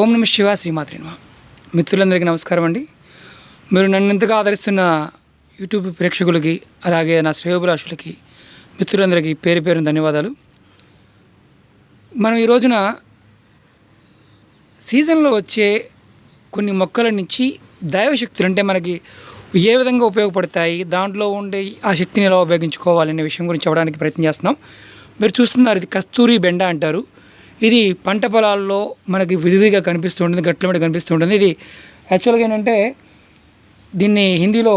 ఓం నమ శివ శ్రీమాత్రి నమ. మిత్రులందరికీ నమస్కారం అండి. మీరు నన్ను ఎంతగా ఆదరిస్తున్న యూట్యూబ్ ప్రేక్షకులకి అలాగే నా శ్రేయోభిలాషులకి మిత్రులందరికీ పేరు పేరు ధన్యవాదాలు. మనం ఈ రోజున సీజన్లో వచ్చే కొన్ని మొక్కల నుంచి దైవశక్తులు అంటే మనకి ఏ విధంగా ఉపయోగపడతాయి దాంట్లో ఉండే ఆ శక్తిని ఎలా ఉపయోగించుకోవాలనే విషయం గురించి చెప్పడానికి ప్రయత్నం చేస్తున్నాం. మీరు చూస్తున్నారు ఇది కస్తూరి బెండ అంటారు. ఇది పంట పొలాల్లో మనకి విరివిగా కనిపిస్తూ ఉంటుంది గట్ల మీద కనిపిస్తూ ఉంటుంది ఇది యాక్చువల్గా ఏంటంటే దీన్ని హిందీలో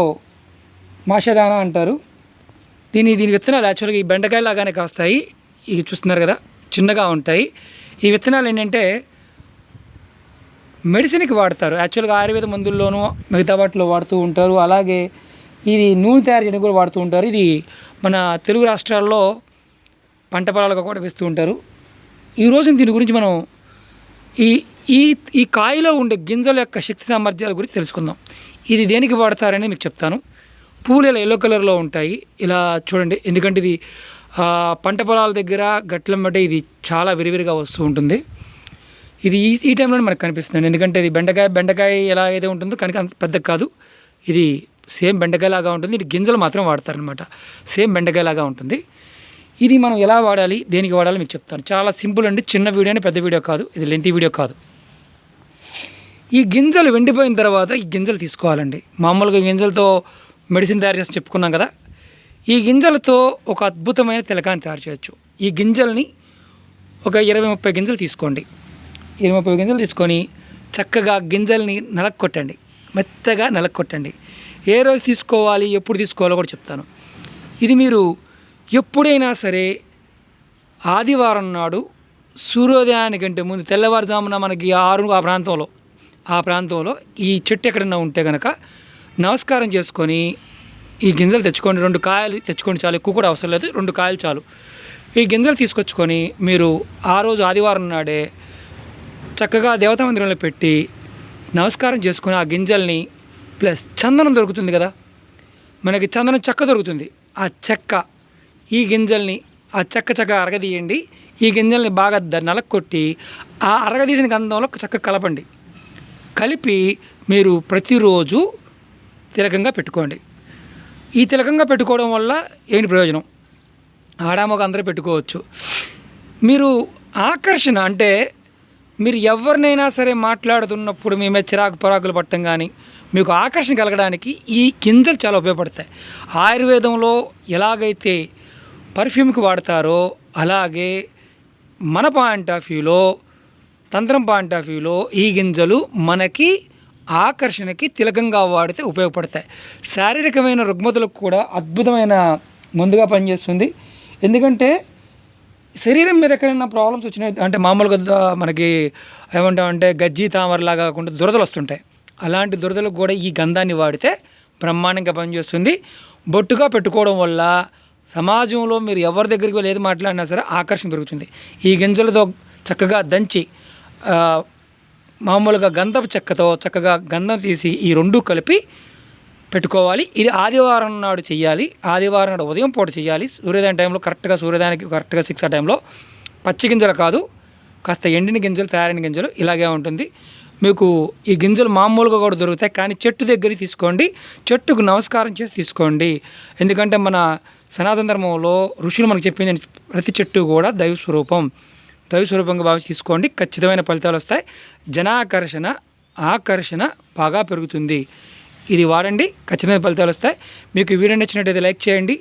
మాషదానా అంటారు. దీని దీని విత్తనాలు యాక్చువల్గా ఈ బెండకాయ లాగానే కాస్తాయి. ఇవి చూస్తున్నారు కదా చిన్నగా ఉంటాయి. ఈ విత్తనాలు ఏంటంటే మెడిసిన్కి వాడతారు. యాక్చువల్గా ఆయుర్వేద మందుల్లోనూ మిగతా వాటిలో వాడుతూ ఉంటారు. అలాగే ఇది నూనె తయారు చేయడానికి కూడా వాడుతూ ఉంటారు. ఇది మన తెలుగు రాష్ట్రాల్లో పంట పొలాలుగా కూడా వేస్తూ ఉంటారు. ఈ దీని గురించి మనం ఈ ఈ ఈ కాయలో ఉండే గింజల యొక్క శక్తి సామర్థ్యాల గురించి తెలుసుకుందాం. ఇది దేనికి వాడతారని మీకు చెప్తాను. పువ్వులు ఇలా ఎల్లో కలర్లో ఉంటాయి. ఇలా చూడండి ఎందుకంటే ఇది పంట పొలాల దగ్గర గట్లం బట్టి ఇది చాలా విరివిరిగా వస్తూ ఉంటుంది. ఇది ఈ ఈ టైంలో మనకు కనిపిస్తుంది. ఎందుకంటే ఇది బెండకాయ బెండకాయ ఎలా అయితే ఉంటుందో కనుక అంత పెద్ద కాదు. ఇది సేమ్ బెండకాయ లాగా ఉంటుంది. ఇది గింజలు మాత్రం వాడతారనమాట సేమ్ బెండకాయలాగా ఉంటుంది. ఇది మనం ఎలా వాడాలి దేనికి వాడాలి మీకు చెప్తాను. చాలా సింపుల్ అండి చిన్న వీడియో అని పెద్ద వీడియో కాదు ఇది లెంతీ వీడియో కాదు. ఈ గింజలు వెండిపోయిన తర్వాత ఈ గింజలు తీసుకోవాలండి. మామూలుగా గింజలతో మెడిసిన్ తయారు చేసి చెప్పుకున్నాం కదా ఈ గింజలతో ఒక అద్భుతమైన తిలకాన్ని తయారు చేయొచ్చు. ఈ గింజల్ని ఒక ఇరవై ముప్పై గింజలు తీసుకోండి. ఇరవై ముప్పై గింజలు తీసుకొని చక్కగా గింజల్ని నలక్కొట్టండి. మెత్తగా నలక్కొట్టండి. ఏ రోజు తీసుకోవాలి ఎప్పుడు తీసుకోవాలో కూడా చెప్తాను. ఇది మీరు ఎప్పుడైనా సరే ఆదివారం నాడు సూర్యోదయానికంటే ముందు తెల్లవారుజామున మనకి ఆరు ఆ ప్రాంతంలో ఆ ప్రాంతంలో ఈ చెట్టు ఎక్కడన్నా ఉంటే కనుక నమస్కారం చేసుకొని ఈ గింజలు తెచ్చుకోండి. రెండు కాయలు తెచ్చుకోండి చాలు. ఎక్కువ కూడా అవసరం లేదు. రెండు కాయలు చాలు. ఈ గింజలు తీసుకొచ్చుకొని మీరు ఆ రోజు ఆదివారం నాడే చక్కగా దేవతా మందిరంలో పెట్టి నమస్కారం చేసుకుని ఆ గింజల్ని ప్లస్ చందనం దొరుకుతుంది కదా? మనకి చందనం చెక్క దొరుకుతుంది. ఆ చెక్క ఈ గింజల్ని ఆ చెక్క చెక్క అరగదీయండి. ఈ గింజల్ని బాగా ద- నలక్కొట్టి ఆ అరగదీసిన గంధంలో చక్క కలపండి. కలిపి మీరు ప్రతిరోజు తిలకంగా పెట్టుకోండి. ఈ తిలకంగా పెట్టుకోవడం వల్ల ఏంటి ప్రయోజనం? ఆడామొగ అందరూ పెట్టుకోవచ్చు. మీరు ఆకర్షణ అంటే మీరు ఎవరినైనా సరే మాట్లాడుతున్నప్పుడు మీ మీద చిరాకు పరాకులు పట్టడం కానీ మీకు ఆకర్షణ కలగడానికి ఈ గింజలు చాలా ఉపయోగపడతాయి. ఆయుర్వేదంలో ఎలాగైతే పర్ఫ్యూమ్కి వాడతారో అలాగే మన పాయింట్ ఆఫ్ వ్యూలో తంత్రం పాయింట్ ఆఫ్ వ్యూలో ఈ గింజలు మనకి ఆకర్షణకి తిలకంగా వాడితే ఉపయోగపడతాయి. శారీరకమైన రుగ్మతలకు కూడా అద్భుతమైన ముందుగా పనిచేస్తుంది. ఎందుకంటే శరీరం మీద ఎక్కడైనా ప్రాబ్లమ్స్ వచ్చినాయి అంటే మామూలుగా మనకి ఏమంటామంటే గజ్జి తామరలాగా కాకుండా దురదలు వస్తుంటాయి. అలాంటి దురదలకు కూడా ఈ గంధాన్ని వాడితే బ్రహ్మాండంగా పనిచేస్తుంది. బొట్టుగా పెట్టుకోవడం వల్ల సమాజంలో మీరు ఎవరి దగ్గరికి వెళ్ళి ఏది మాట్లాడినా సరే ఆకర్షణ దొరుకుతుంది ఈ గింజలతో చక్కగా దంచి మామూలుగా గంధపు చెక్కతో చక్కగా గంధం తీసి ఈ రెండు కలిపి పెట్టుకోవాలి. ఇది ఆదివారం నాడు చేయాలి ఆదివారం నాడు ఉదయం పూట చేయాలి సూర్యోదయం టైంలో కరెక్ట్గా సూర్యోదయానికి కరెక్ట్గా సిక్స్ ఆ టైంలో పచ్చి గింజలు కాదు కాస్త ఎండిన గింజలు తయారైన గింజలు ఇలాగే ఉంటుంది. మీకు ఈ గింజలు మామూలుగా కూడా దొరుకుతాయి కానీ చెట్టు దగ్గర తీసుకోండి. చెట్టుకు నమస్కారం చేసి తీసుకోండి. ఎందుకంటే మన సనాతన ధర్మంలో ఋషులు మనకు చెప్పింది ప్రతి చెట్టు కూడా దైవ స్వరూపం. దైవ స్వరూపంగా భావించి తీసుకోండి. ఖచ్చితమైన ఫలితాలు వస్తాయి. జనాకర్షణ ఆకర్షణ బాగా పెరుగుతుంది. ఇది వాడండి. ఖచ్చితమైన ఫలితాలు వస్తాయి. మీకు వీడియో నచ్చినట్టయితే లైక్ చేయండి.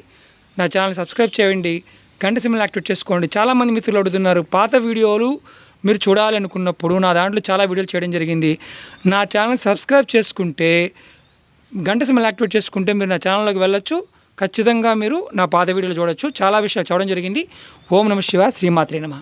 నా ఛానల్ సబ్స్క్రైబ్ చేయండి. గంట సిమ్లు యాక్టివేట్ చేసుకోండి. చాలామంది మిత్రులు అడుగుతున్నారు పాత వీడియోలు మీరు చూడాలి అనుకున్నప్పుడు నా దాంట్లో చాలా వీడియోలు చేయడం జరిగింది. నా ఛానల్ సబ్స్క్రైబ్ చేసుకుంటే గంట సిమ్లు యాక్టివేట్ చేసుకుంటే మీరు నా ఛానల్లోకి వెళ్ళొచ్చు. ఖచ్చితంగా మీరు నా పాత వీడియోలు చూడొచ్చు. చాలా విషయాలు చూడడం జరిగింది. ఓం నమ శివ శ్రీమాత్రే నమ.